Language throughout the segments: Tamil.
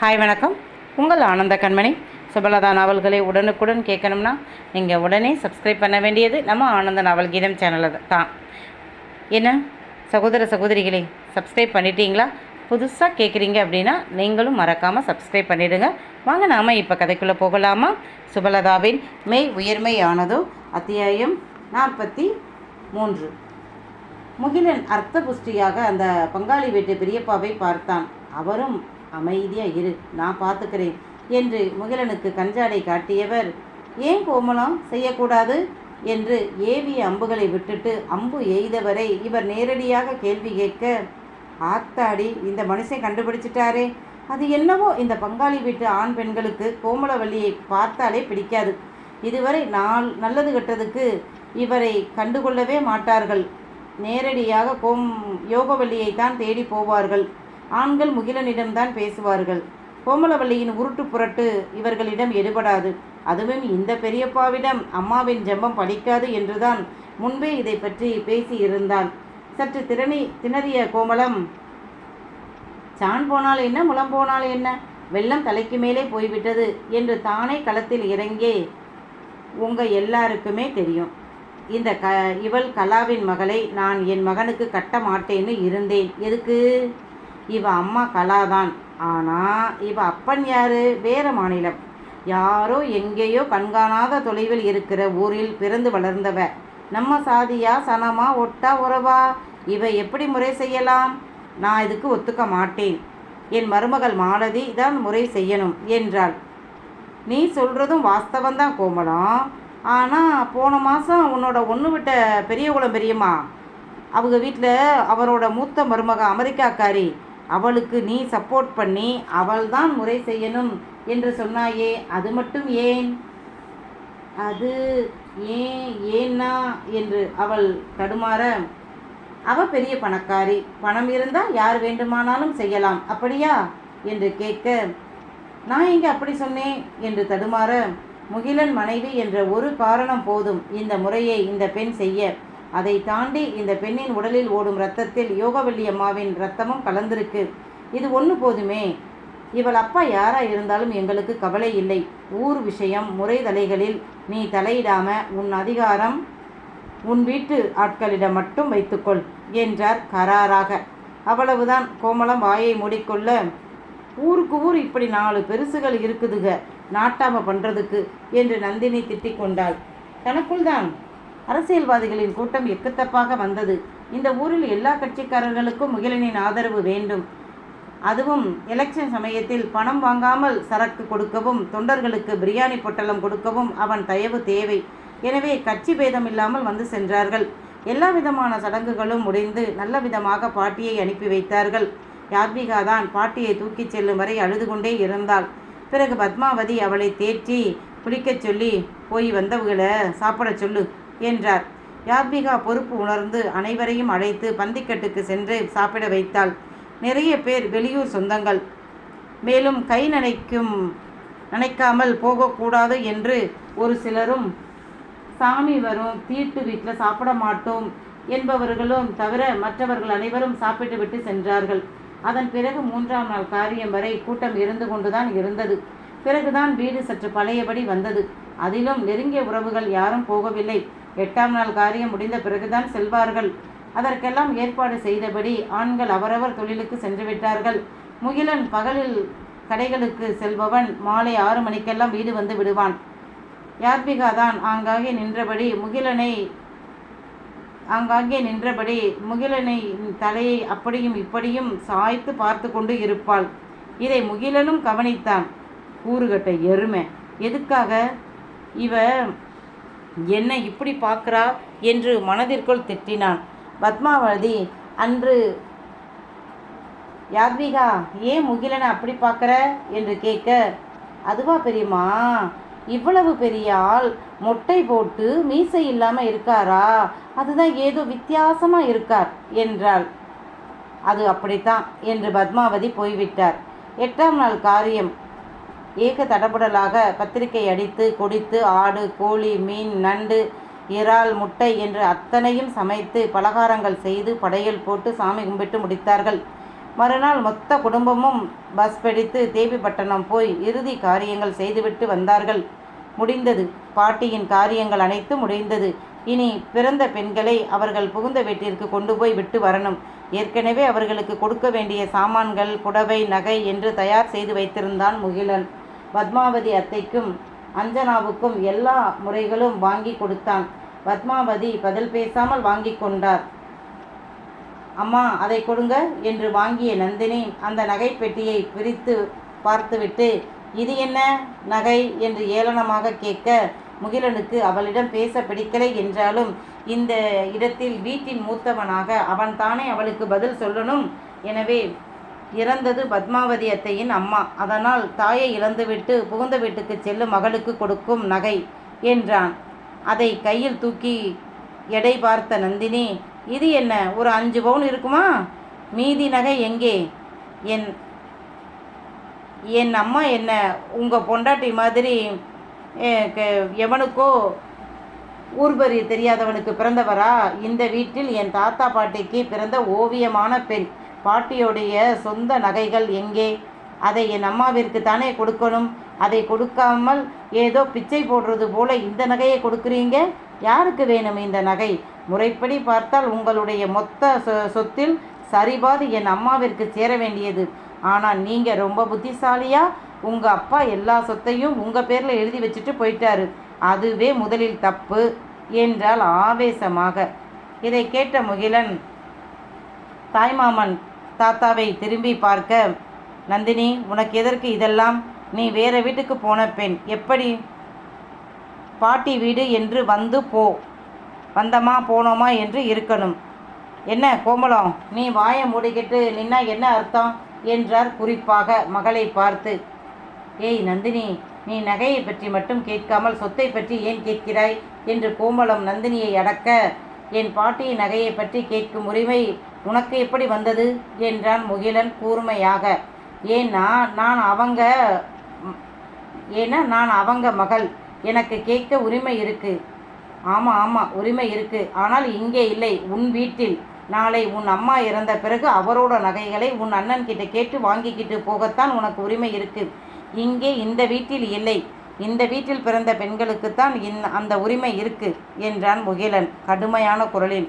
ஹாய் வணக்கம். உங்கள் ஆனந்த கண்மணி. சுபலதா நாவல்களை உடனுக்குடன் கேட்கணும்னா நீங்கள் உடனே சப்ஸ்கிரைப் பண்ண வேண்டியது நம்ம ஆனந்த நாவல் கீதம் சேனலில் தான். என்ன? சகோதர சகோதரிகளே சப்ஸ்கிரைப் பண்ணிட்டீங்களா? புதுசாக கேட்குறீங்க அப்படின்னா நீங்களும் மறக்காமல் சப்ஸ்கிரைப் பண்ணிவிடுங்க வாங்க நாம் இப்போ கதைக்குள்ளே போகலாமா? சுபலதாவின் மெய் உயர்மையானதோ அத்தியாயம் நாற்பத்தி மூன்று. முகிலன் அர்த்த புஷ்டியாக அந்த பங்காளி வீட்டு பெரியப்பாவை பார்த்தான். அவரும் அமைதியாக இரு நான் பார்த்துக்கிறேன் என்று முகிலனுக்கு கஞ்சாடை காட்டியவர் ஏன் கோமலம் செய்யக்கூடாது? என்று ஏவிய அம்புகளை விட்டுட்டு அம்பு எய்தவரை இவர் நேரடியாக கேள்வி கேட்க ஆத்தாடி இந்த மனுஷன் கண்டுபிடிச்சிட்டாரே. அது என்னவோ இந்த பங்காளி வீட்டு ஆண் பெண்களுக்கு கோமலவல்லியை பார்த்தாலே பிடிக்காது. இதுவரை நாள் நல்லது கெட்டதுக்கு இவரை கண்டுகொள்ளவே மாட்டார்கள். நேரடியாக கோம் யோகவல்லியை தான் தேடி போவார்கள். ஆண்கள் முகிலனிடம்தான் பேசுவார்கள். கோமலவல்லியின் உருட்டு புரட்டு இவர்களிடம் எடுபடாது. அதுவும் இந்த பெரியப்பாவிடம் அம்மாவின் ஜெபம் படிக்காது என்றுதான் முன்பே இதை பற்றி பேசியிருந்தான். சற்று திறனி திணறிய கோமலம் சான் போனால் என்ன? முலம் போனால் என்ன? வெள்ளம் தலைக்கு மேலே போய்விட்டது என்று தானே களத்தில் இறங்கி உங்கள் எல்லாருக்குமே தெரியும். இந்த க இவள் கலாவின் மகளை நான் என் மகனுக்கு கட்ட மாட்டேன்னு இருந்தேன். எதுக்கு? இவ அம்மா கலாதான். ஆனால் இவ அப்பன் யாரு? வேற மாநிலம். யாரோ எங்கேயோ கண்காணாத தொலைவில் இருக்கிற ஊரில் பிறந்து வளர்ந்தவ. நம்ம சாதியா சனமா ஒட்டா உறவா? இவ எப்படி முறை செய்யலாம்? நான் இதுக்கு ஒத்துக்க மாட்டேன். என் மருமகள் மாலதி தான் முறை செய்யணும் என்றாள். நீ சொல்கிறதும் வாஸ்தவந்தான் கோமலம் ஆனால் போன மாதம் உன்னோட ஒன்று விட்ட பெரியகுளம் பெரியம்மா. அவங்க வீட்டில் அவரோட மூத்த மருமக அமெரிக்காக்காரி. அவளுக்கு நீ சப்போர்ட் பண்ணி அவள் தான் முறை செய்யணும் என்று சொன்னாயே அது மட்டும் ஏன்? அது ஏன் ஏன்னா என்று அவள் தடுமாற. அவ பெரிய பணக்காரி பணம் இருந்தால் யார் வேண்டுமானாலும் செய்யலாம் அப்படியா? என்று கேட்க நான் இங்கே அப்படி சொன்னேன் என்று தடுமாற. முகிலன் மனைவி என்ற ஒரு காரணம் போதும் இந்த முறையை இந்த பெண் செய்ய. அதை தாண்டி இந்த பெண்ணின் உடலில் ஓடும் இரத்தத்தில் யோகவல்லியம்மாவின் இரத்தமும் கலந்திருக்கு. இது ஒன்று போதுமே. இவள் அப்பா யாரா இருந்தாலும் எங்களுக்கு கவலை இல்லை. ஊர் விஷயம் முறை தலைகளில் நீ தலையிடாம உன் அதிகாரம் உன் வீட்டு ஆட்களிடம் மட்டும் வைத்துக்கொள் என்றார் கராராக. அவ்வளவுதான். கோமலம் வாயை மூடிக்கொள்ள ஊருக்கு ஊர் இப்படி நாலு பெருசுகள் இருக்குதுக நாட்டாம பண்ணுறதுக்கு என்று நந்தினி திட்டிக் கொண்டாள் தனக்குள் தான். அரசியல்வாதிகளின் கூட்டம் எக்கத்தப்பாக வந்தது. இந்த ஊரில் எல்லா கட்சிக்காரர்களுக்கும் முகிலனின் ஆதரவு வேண்டும். அதுவும் எலெக்ஷன் சமயத்தில் பணம் வாங்காமல் சரக்கு கொடுக்கவும் தொண்டர்களுக்கு பிரியாணி பொட்டலம் கொடுக்கவும் அவன் தயவு தேவை. எனவே கட்சி பேதம் இல்லாமல் வந்து சென்றார்கள். எல்லா விதமான சடங்குகளும் முடிந்து நல்ல விதமாக பாட்டியை அனுப்பி வைத்தார்கள். யாத்விகா தான் பாட்டியை தூக்கிச் செல்லும் வரை அழுது கொண்டே இருந்தாள். பிறகு பத்மாவதி அவளை தேற்றி குளிக்கச் சொல்லி போய் வந்தவங்களை சாப்பிடச் சொல்லு. என்றார். யாத்மிகா பொறுப்பு உணர்ந்து அனைவரையும் அழைத்து பந்திக்கட்டுக்கு சென்று சாப்பிட வைத்தாள். நிறைய பேர் வெளியூர் சொந்தங்கள். மேலும் கை நனைக்கும் நினைக்காமல் போகக்கூடாது என்று ஒரு சிலரும் சாமி வரும் தீட்டு வீட்டில் சாப்பிட மாட்டோம் என்பவர்களும் தவிர மற்றவர்கள் அனைவரும் சாப்பிட்டுவிட்டு சென்றார்கள். அதன் பிறகு மூன்றாம் நாள் காரியம் வரை கூட்டம் இருந்து கொண்டுதான் இருந்தது. பிறகுதான் வீடு சற்று பழையபடி வந்தது. அதிலும் நெருங்கிய உறவுகள் யாரும் போகவில்லை. எட்டாம் நாள் காரியம் முடிந்த பிறகுதான் செல்வார்கள். அதற்கெல்லாம் ஏற்பாடு செய்தபடி ஆண்கள் அவரவர் தொழிலுக்கு சென்று விட்டார்கள். முகிலன் பகலில் கடைகளுக்கு செல்பவன் மாலை ஆறு மணிக்கெல்லாம் வீடு வந்து விடுவான். யாத்மிகா தான் ஆங்காங்கே நின்றபடி முகிலனை ஆங்காங்கே நின்றபடி முகிலனை தலையை அப்படியும் இப்படியும் சாய்த்து பார்த்து கொண்டு இருப்பாள். இதை முகிலனும் கவனித்தான். கூறுகட்ட எருமை. எதுக்காக? இவ என்ன இப்படி பார்க்குறா? என்று மனதிற்குள் திட்டினான். பத்மாவதி அன்று யாத்விகா ஏன் முகிலனை அப்படி பார்க்குற? என்று கேட்க அதுவா பெரியம்மா இவ்வளவு பெரிய ஆள் மொட்டை போட்டு மீசை இல்லாமல் இருக்காரா? அதுதான் ஏதோ வித்தியாசமாக இருக்கார் என்றாள். அது அப்படித்தான் என்று பத்மாவதி போய்விட்டார். எட்டாம் நாள் காரியம். ஏக தடபுடலாக பத்திரிகை அடித்து கொடித்து ஆடு கோழி மீன் நண்டு இறால் முட்டை என்று அத்தனையும் சமைத்து பலகாரங்கள் செய்து படையல் போட்டு சாமி கும்பிட்டு முடித்தார்கள். மறுநாள் மொத்த குடும்பமும் பஸ் பிடித்து தேவிப்பட்டணம் போய் இறுதி காரியங்கள் செய்துவிட்டு வந்தார்கள். முடிந்தது. பாட்டியின் காரியங்கள் அனைத்தும் முடிந்தது. இனி பிறந்த பெண்களை அவர்கள் புகுந்த வீட்டிற்கு கொண்டு போய் விட்டு வரணும். ஏற்கனவே அவர்களுக்கு கொடுக்க வேண்டிய சாமான்கள் புடவை நகை என்று தயார் செய்து வைத்திருந்தான் முகிலன். பத்மாவதி அத்தைக்கும் அஞ்சனாவுக்கும் எல்லா முறைகளும் வாங்கி கொடுத்தான். பத்மாவதி பதில் பேசாமல் வாங்கி கொண்டார். அம்மா அதை கொடுங்க என்று வாங்கிய நந்தினி அந்த நகை பெட்டியை பிரித்து பார்த்துவிட்டு இது என்ன நகை? என்று ஏளனமாக கேட்க முகிலனுக்கு அவளிடம் பேச பிடிக்கலை என்றாலும் இந்த இடத்தில் வீட்டின் மூத்தவனாக அவன் தானே அவளுக்கு பதில் சொல்லணும்? எனவே இறந்தது பத்மாவதி அத்தையின் அம்மா. அதனால் தாயை இழந்துவிட்டு புகுந்த வீட்டுக்கு செல்லும் மகளுக்கு கொடுக்கும் நகை என்றான். அதை கையில் தூக்கி எடை பார்த்த நந்தினி இது என்ன ஒரு அஞ்சு பவுன் இருக்குமா? மீதி நகை எங்கே? என் என் அம்மா என்ன உங்கள் பொண்டாட்டி மாதிரி க- எவனுக்கோ ஊர்பரி தெரியாதவனுக்கு பிறந்தவரா? இந்த வீட்டில் என் தாத்தா பாட்டிக்கு பிறந்த ஓவியமான பெண். பாட்டியோடைய சொந்த நகைகள் எங்கே? அதை என் அம்மாவிற்கு தானே கொடுக்கணும். அதை கொடுக்காமல் ஏதோ பிச்சை போடுறது போல இந்த நகையை கொடுக்குறீங்க? யாருக்கு வேணும் இந்த நகை? முறைப்படி பார்த்தால் உங்களுடைய மொத்த சொ- சொத்தில் சரிபாது என் அம்மாவிற்கு சேர வேண்டியது. ஆனால் நீங்கள் ரொம்ப புத்திசாலியா? உங்கள் அப்பா எல்லா சொத்தையும் உங்கள் பேரில் எழுதி வச்சுட்டு போயிட்டாரு. அதுவே முதலில் தப்பு என்றால் ஆவேசமாக. இதை கேட்ட முகிலன் தாய்மாமன் தாத்தாவை திரும்பி பார்க்க நந்தினி உனக்கு எதற்கு இதெல்லாம்? நீ வேற வீட்டுக்கு போன பெண். எப்படி? பாட்டி வீடு என்று வந்து போ. வந்தமா போனோமா என்று இருக்கணும். என்ன கோமலம் நீ வாயை மூடிக்கிட்டு நின்னா என்ன அர்த்தம்? என்றார் குறிப்பாக மகளை பார்த்து. ஏய் நந்தினி நீ நகையை பற்றி மட்டும் கேட்காமல் சொத்தை பற்றி ஏன் கேட்கிறாய்? என்று கோமலம் நந்தினியை அடக்க என் பாட்டியின் நகையை பற்றி கேட்கும் உரிமை உனக்கு எப்படி வந்தது? என்றான் முகிலன் கூர்மையாக. ஏன்னா நான் அவங்க ஏன்னா நான் அவங்க மகள். எனக்கு கேட்க உரிமை இருக்கு. ஆமாம் ஆமாம் உரிமை இருக்கு. ஆனால் இங்கே இல்லை உன் வீட்டில். நாளை உன் அம்மா இறந்த பிறகு அவரோட நகைகளை உன் அண்ணன் கிட்ட கேட்டு வாங்கிக்கிட்டு போகத்தான் உனக்கு உரிமை இருக்கு. இங்கே இந்த வீட்டில் இல்லை. இந்த வீட்டில் பிறந்த பெண்களுக்குத்தான் இந் அந்த உரிமை இருக்கு என்றான் முகிலன் கடுமையான குரலில்.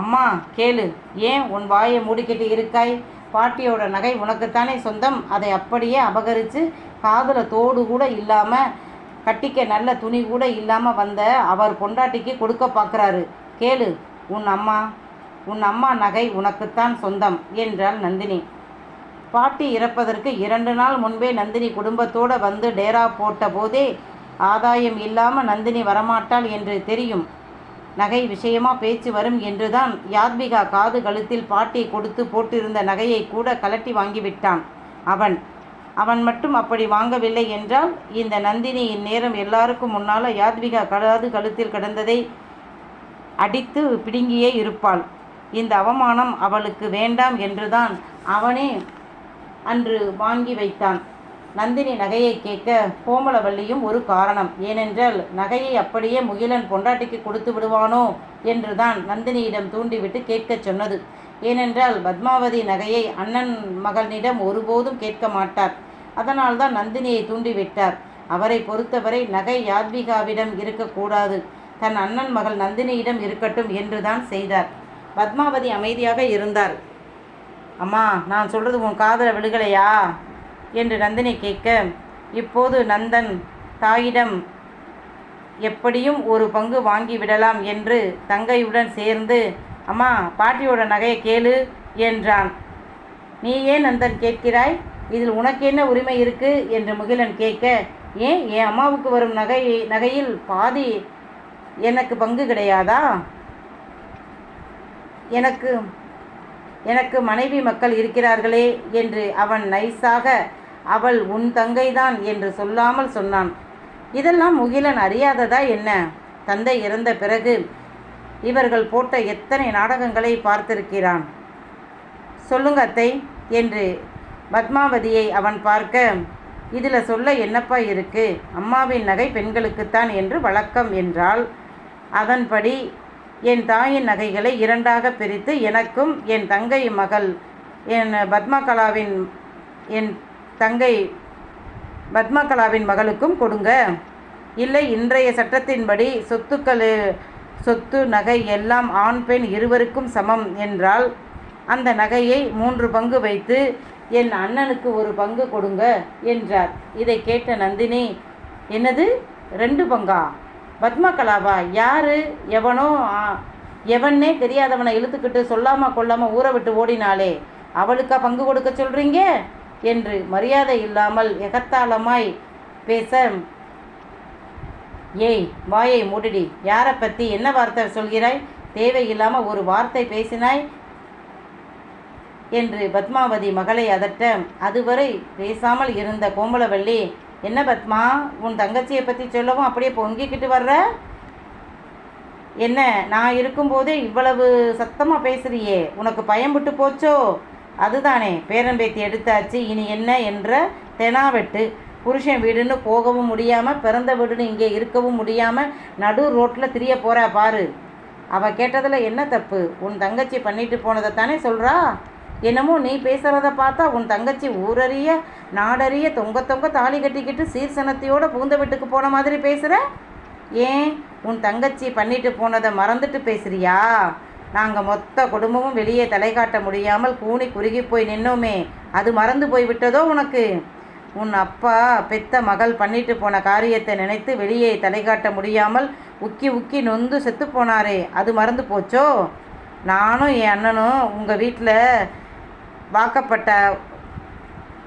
அம்மா கேளு ஏன் உன் வாயை மூடிக்கிட்டு இருக்காய்? பாட்டியோட நகை உனக்குத்தானே சொந்தம்? அதை அப்படியே அபகரித்து காதில் தோடு கூட இல்லாமல் கட்டிக்க நல்ல துணி கூட இல்லாமல் வந்த அவர் பொண்டாட்டிக்கு கொடுக்க பார்க்குறாரு கேளு உன் அம்மா உன் அம்மா நகை உனக்குத்தான் சொந்தம் என்றாள் நந்தினி. பாட்டி இறப்பதற்கு இரண்டு நாள் முன்பே நந்தினி குடும்பத்தோடு வந்து டேரா போட்ட போதே ஆதாயம் இல்லாமல் நந்தினி வரமாட்டாள் என்று தெரியும். நகை விஷயமா பேச்சு வரும் என்றுதான் யாத்விகா காது கழுத்தில் பாட்டி கொடுத்து போட்டிருந்த நகையை கூட கலட்டி வாங்கிவிட்டான். அவன் அவன் மட்டும் அப்படி வாங்கவில்லை என்றால் இந்த நந்தினி இந்நேரம் எல்லாருக்கும் முன்னால் யாத்விகா காது கழுத்தில் கிடந்ததை அடித்து பிடுங்கியே இருப்பாள். இந்த அவமானம் அவளுக்கு வேண்டாம் என்றுதான் அவனே அன்று வாங்கி வைத்தான். நந்தினி நகையை கேட்க கோமலவல்லியும் ஒரு காரணம். ஏனென்றால் நகையை அப்படியே முகிலன் பொண்டாட்டிக்கு கொடுத்து விடுவானோ? என்றுதான் நந்தினியிடம் தூண்டிவிட்டு கேட்கச் சொன்னது. ஏனென்றால் பத்மாவதி நகையை அண்ணன் மகனிடம் ஒருபோதும் கேட்க மாட்டார். அதனால்தான் நந்தினியை தூண்டிவிட்டார். அவரை பொறுத்தவரை நகை யாத்விகாவிடம் இருக்கக்கூடாது தன் அண்ணன் மகள் நந்தினியிடம் இருக்கட்டும் என்றுதான் செய்தார். பத்மாவதி அமைதியாக இருந்தார். அம்மா நான் சொல்கிறது உன் காதில் விழுகலையா என்று நந்தினி கேட்க இப்போது நந்தன் தாயிடம் எப்படியும் ஒரு பங்கு வாங்கி விடலாம் என்று தங்கையுடன் சேர்ந்து அம்மா பாட்டியோட நகையை கேளு என்றான். நீ ஏன் நந்தன் கேட்கிறாய்? இதில் உனக்கு என்ன உரிமை இருக்கு? என்று முகிலன் கேட்க ஏன் என் அம்மாவுக்கு வரும் நகை நகையில் பாதி எனக்கு பங்கு கிடையாதா? எனக்கு எனக்கு மனைவி மக்கள் இருக்கிறார்களே என்று அவன் நைஸாக அவள் உன் தங்கைதான் என்று சொல்லாமல் சொன்னான். இதெல்லாம் முகிலன் அறியாததா என்ன? தந்தை இறந்த பிறகு இவர்கள் போட்ட எத்தனை நாடகங்களை பார்த்திருக்கிறான்? சொல்லுங்க அத்தை என்று பத்மாவதியை அவன் பார்க்க இதில் சொல்ல என்னப்பா இருக்கு? அம்மாவின் நகை பெண்களுக்குத்தான் என்று வழக்கம் என்றால் அதன்படி என் தாயின் நகைகளை இரண்டாக பிரித்து எனக்கும் என் தங்கை மகள் என் பத்மகலாவின் என் தங்கை பத்மகலாவின் மகளுக்கும் கொடுங்க. இல்லை இன்றைய சட்டத்தின்படி சொத்துக்கள் சொத்து நகை எல்லாம் ஆண் பெண் இருவருக்கும் சமம் என்றால் அந்த நகையை மூன்று பங்கு வைத்து என் அண்ணனுக்கு ஒரு பங்கு கொடுங்க என்றார். இதை கேட்ட நந்தினி என்னது? ரெண்டு பங்கா? பத்மகலாவா? யார்? எவனோ? எவன்னே தெரியாதவனை இழுத்துக்கிட்டு சொல்லாமல் கொள்ளாமல் ஊரை விட்டு ஓடினாளே. அவளுக்கா பங்கு கொடுக்க சொல்கிறீங்க என்று மரியாதை இல்லாமல் எகத்தாளமாய் பேச ஏய் வாயை மூடிடி. யாரை பற்றி என்ன வார்த்தை சொல்கிறாய்? தேவையில்லாமல் ஒரு வார்த்தை பேசினாய்? என்று பத்மாவதி மகளை அதட்ட அதுவரை பேசாமல் இருந்த கோமலவள்ளி என்ன பத்மா உன் தங்கச்சியை பற்றி சொல்லவும் அப்படியே பொங்கிக்கிட்டு வர்ற? என்ன நான் இருக்கும்போதே இவ்வளவு சத்தமாக பேசுறியே? உனக்கு பயம் விட்டு போச்சோ? அதுதானே பேரன்பேத்தி எடுத்தாச்சு இனி என்ன என்ற தெனாவெட்டு. புருஷன் வீடுன்னு போகவும் முடியாமல் பிறந்த வீடுன்னு இங்கே இருக்கவும் முடியாமல் நடு ரோட்டில் திரிய போகிறா பாரு. அவள் கேட்டதில் என்ன தப்பு? உன் தங்கச்சி பண்ணிட்டு போனதை தானே சொல்கிறா என்னமோ நீ பேசுகிறத பார்த்தா உன் தங்கச்சி ஊரறிய நாடறிய தொங்க தொங்க தாலி கட்டிக்கிட்டு சீர்சனத்தையோட பூந்த வீட்டுக்கு போன மாதிரி பேசுகிற ஏன்? உன் தங்கச்சி பண்ணிட்டு போனதை மறந்துட்டு பேசுறியா? நாங்கள் மொத்த குடும்பமும் வெளியே தலை காட்ட முடியாமல் கூனி குறுகி போய் நின்னோமே. அது மறந்து போய் விட்டதோ உனக்கு? உன் அப்பா பெத்த மகள் பண்ணிட்டு போன காரியத்தை நினைத்து வெளியே தலை காட்ட முடியாமல் உக்கி உக்கி நொந்து செத்து போனாரே. அது மறந்து போச்சோ? நானும் என் அண்ணனும் உங்கள் வீட்டில் வாக்கப்பட்ட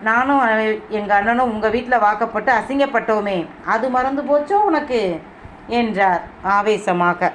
நானும் எங்கள் அண்ணனும் உங்கள் வீட்டில் வாக்கப்பட்டு அசிங்கப்பட்டோமே. அது மறந்து போச்சோ உனக்கு? என்றார் ஆவேசமாக.